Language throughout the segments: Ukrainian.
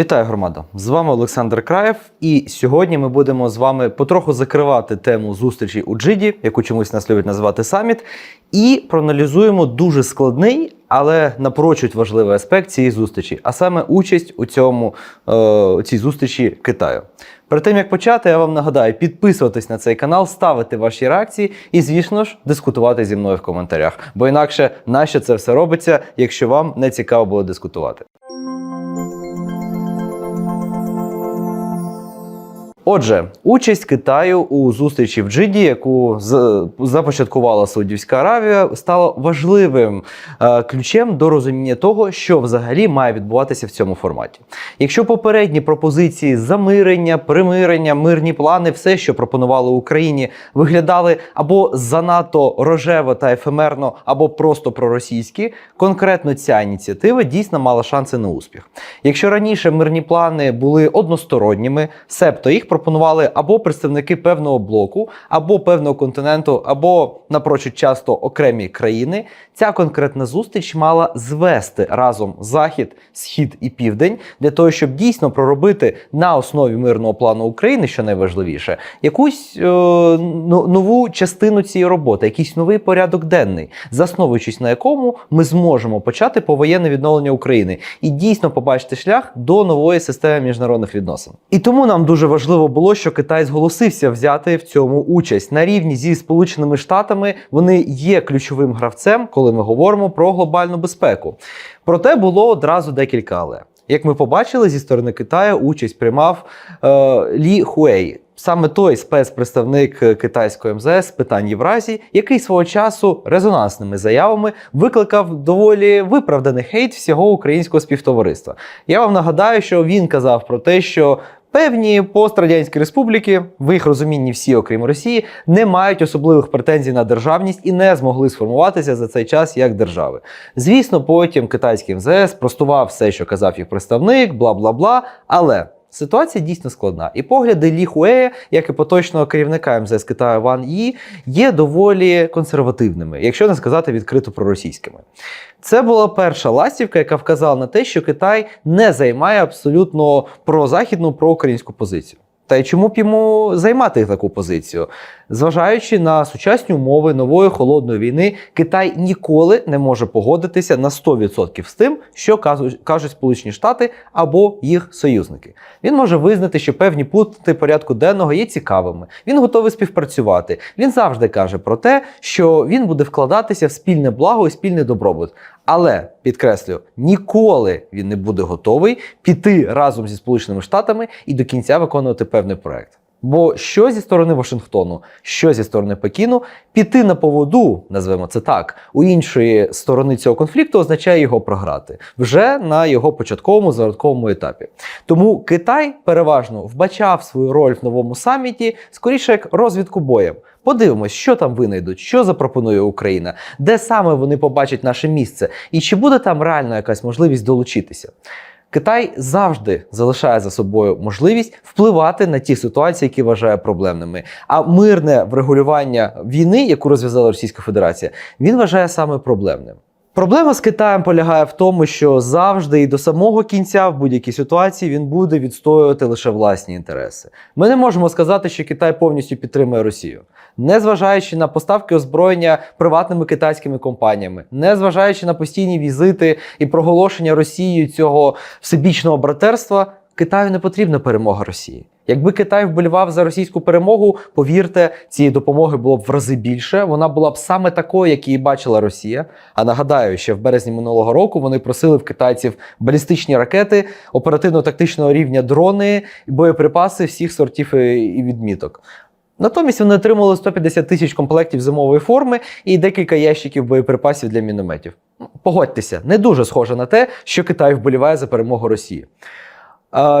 Вітаю громада! З вами Олександр Краєв, і сьогодні ми будемо з вами потроху закривати тему зустрічі у Джиді, яку чомусь нас люблять називати саміт, і проаналізуємо дуже складний, але напрочуд важливий аспект цієї зустрічі, а саме участь у цьому е, цій зустрічі Китаю. Перед тим як почати, я вам нагадаю підписуватись на цей канал, ставити ваші реакції і, звісно ж, дискутувати зі мною в коментарях. Бо інакше нащо це все робиться, якщо вам не цікаво було дискутувати. Отже, участь Китаю у зустрічі в Джиді, яку започаткувала Саудівська Аравія, стала важливим е, ключем до розуміння того, що взагалі має відбуватися в цьому форматі. Якщо попередні пропозиції замирення, примирення, мирні плани, все, що пропонували Україні, виглядали або занадто рожево та ефемерно, або просто проросійські, конкретно ця ініціатива дійсно мала шанси на успіх. Якщо раніше мирні плани були односторонніми, себто їх пропонували або представники певного блоку, або певного континенту, або напрочуд часто окремі країни, ця конкретна зустріч мала звести разом захід, схід і південь для того, щоб дійсно проробити на основі мирного плану України, що найважливіше, якусь е, ну- нову частину цієї роботи, якийсь новий порядок денний, засновуючись на якому ми зможемо почати повоєнне відновлення України і дійсно побачити шлях до нової системи міжнародних відносин. І тому нам дуже важливо було, що Китай зголосився взяти в цьому участь на рівні зі Сполученими Штатами. Вони є ключовим гравцем, коли ми говоримо про глобальну безпеку. Проте було одразу декілька але. Як ми побачили, зі сторони Китаю участь приймав е, Лі Хуей, саме той спецпредставник е, китайської МЗС з питань Євразії, який свого часу резонансними заявами викликав доволі виправданий хейт всього українського співтовариства. Я вам нагадаю, що він казав про те, що Певні пострадянські республіки, в їх розумінні всі, окрім Росії, не мають особливих претензій на державність і не змогли сформуватися за цей час як держави. Звісно, потім китайський МЗС простував все, що казав їх представник, бла бла бла. Але ситуація дійсно складна. І погляди Лі Хуея, як і поточного керівника МЗС Китаю Ван Ї, є доволі консервативними, якщо не сказати відкрито проросійськими. Це була перша ластівка, яка вказала на те, що Китай не займає абсолютно прозахідну проукраїнську позицію. Та й чому б йому займати таку позицію? Зважаючи на сучасні умови нової холодної війни, Китай ніколи не може погодитися на 100% з тим, що кажуть, Сполучені Штати або їх союзники. Він може визнати, що певні пункти порядку денного є цікавими. Він готовий співпрацювати. Він завжди каже про те, що він буде вкладатися в спільне благо і спільний добробут. Але підкреслюю, ніколи він не буде готовий піти разом зі Сполученими Штатами і до кінця виконувати певний проект. Бо що зі сторони Вашингтону, що зі сторони Пекіну, піти на поводу, назвемо це так, у іншої сторони цього конфлікту означає його програти вже на його початковому зародковому етапі. Тому Китай переважно вбачав свою роль в новому саміті скоріше як розвідку боєм. Подивимось, що там винайдуть, що запропонує Україна, де саме вони побачать наше місце, і чи буде там реально якась можливість долучитися. Китай завжди залишає за собою можливість впливати на ті ситуації, які вважає проблемними. А мирне врегулювання війни, яку розв'язала Російська Федерація, він вважає саме проблемним. Проблема з Китаєм полягає в тому, що завжди і до самого кінця в будь-якій ситуації він буде відстоювати лише власні інтереси. Ми не можемо сказати, що Китай повністю підтримує Росію, незважаючи на поставки озброєння приватними китайськими компаніями, незважаючи на постійні візити і проголошення Росією цього всебічного братерства, Китаю не потрібна перемога Росії. Якби Китай вболівав за російську перемогу, повірте, цієї допомоги було б в рази більше. Вона була б саме такою, як її бачила Росія. А нагадаю, що в березні минулого року вони просили в китайців балістичні ракети, оперативно-тактичного рівня дрони, боєприпаси всіх сортів і і відміток. Натомість вони отримали 150 тисяч комплектів зимової форми і декілька ящиків боєприпасів для мінометів. Погодьтеся, не дуже схоже на те, що Китай вболіває за перемогу Росії.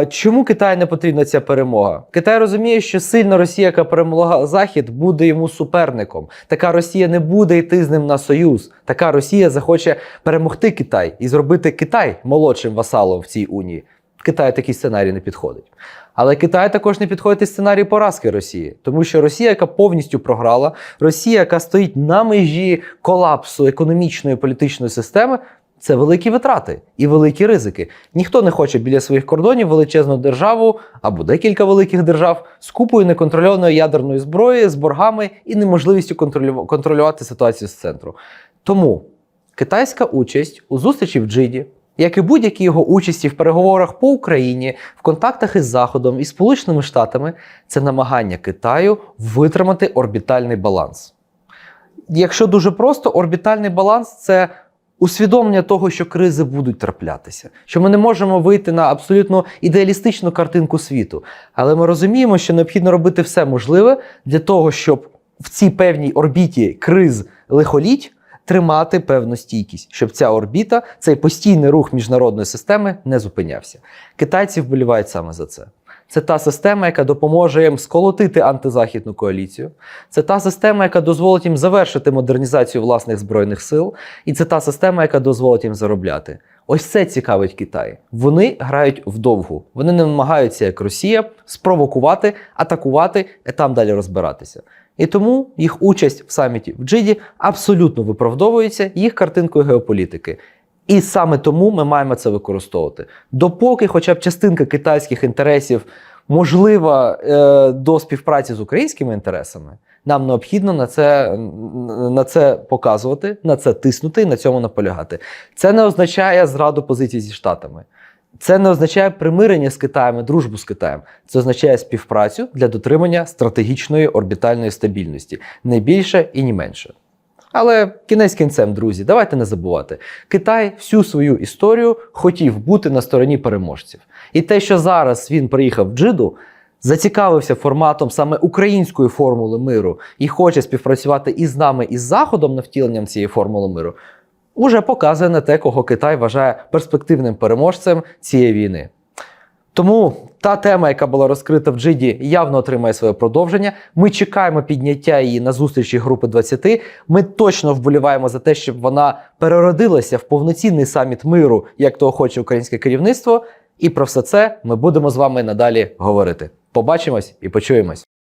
Чому Китаю не потрібна ця перемога? Китай розуміє, що сильна Росія, яка перемогла Захід, буде йому суперником. Така Росія не буде йти з ним на союз. Така Росія захоче перемогти Китай і зробити Китай молодшим васалом в цій унії. Китаю такий сценарій не підходить. Але Китаю також не підходить і сценарій поразки Росії, тому що Росія, яка повністю програла, Росія, яка стоїть на межі колапсу економічної і політичної системи, Це великі витрати і великі ризики. Ніхто не хоче біля своїх кордонів величезну державу або декілька великих держав з купою неконтрольованої ядерної зброї, з боргами і неможливістю контролю- контролювати ситуацію з центру. Тому китайська участь у зустрічі в Джиді, як і будь-які його участі в переговорах по Україні, в контактах із Заходом і Сполученими Штатами, це намагання Китаю витримати орбітальний баланс. Якщо дуже просто, орбітальний баланс це усвідомлення того, що кризи будуть траплятися, що ми не можемо вийти на абсолютно ідеалістичну картинку світу. Але ми розуміємо, що необхідно робити все можливе для того, щоб в цій певній орбіті криз лихоліть тримати певну стійкість, щоб ця орбіта, цей постійний рух міжнародної системи не зупинявся. Китайці вболівають саме за це. Це та система, яка допоможе їм сколотити антизахідну коаліцію. Це та система, яка дозволить їм завершити модернізацію власних збройних сил, і це та система, яка дозволить їм заробляти. Ось це цікавить Китай. Вони грають вдовгу. Вони не намагаються, як Росія, спровокувати, атакувати і там далі розбиратися. І тому їх участь в саміті в Джиді абсолютно виправдовується їх картинкою геополітики. І саме тому ми маємо це використовувати. Допоки, хоча б частинка китайських інтересів можлива е, до співпраці з українськими інтересами, нам необхідно на це, на це показувати, на це тиснути і на цьому наполягати. Це не означає зраду позицій зі Штатами. Це не означає примирення з Китаєм, дружбу з Китаєм. Це означає співпрацю для дотримання стратегічної орбітальної стабільності, не більше і не менше. Але кінець кінцем, друзі, давайте не забувати. Китай всю свою історію хотів бути на стороні переможців. І те, що зараз він приїхав в Джиду, зацікавився форматом саме української формули миру і хоче співпрацювати із нами, і з Заходом на втіленням цієї формули миру, уже показує на те, кого Китай вважає перспективним переможцем цієї війни. Тому та тема, яка була розкрита в Джиді, явно отримає своє продовження. Ми чекаємо підняття її на зустрічі групи 20. Ми точно вболіваємо за те, щоб вона переродилася в повноцінний саміт миру, як того хоче українське керівництво. І про все це ми будемо з вами надалі говорити. Побачимось і почуємось.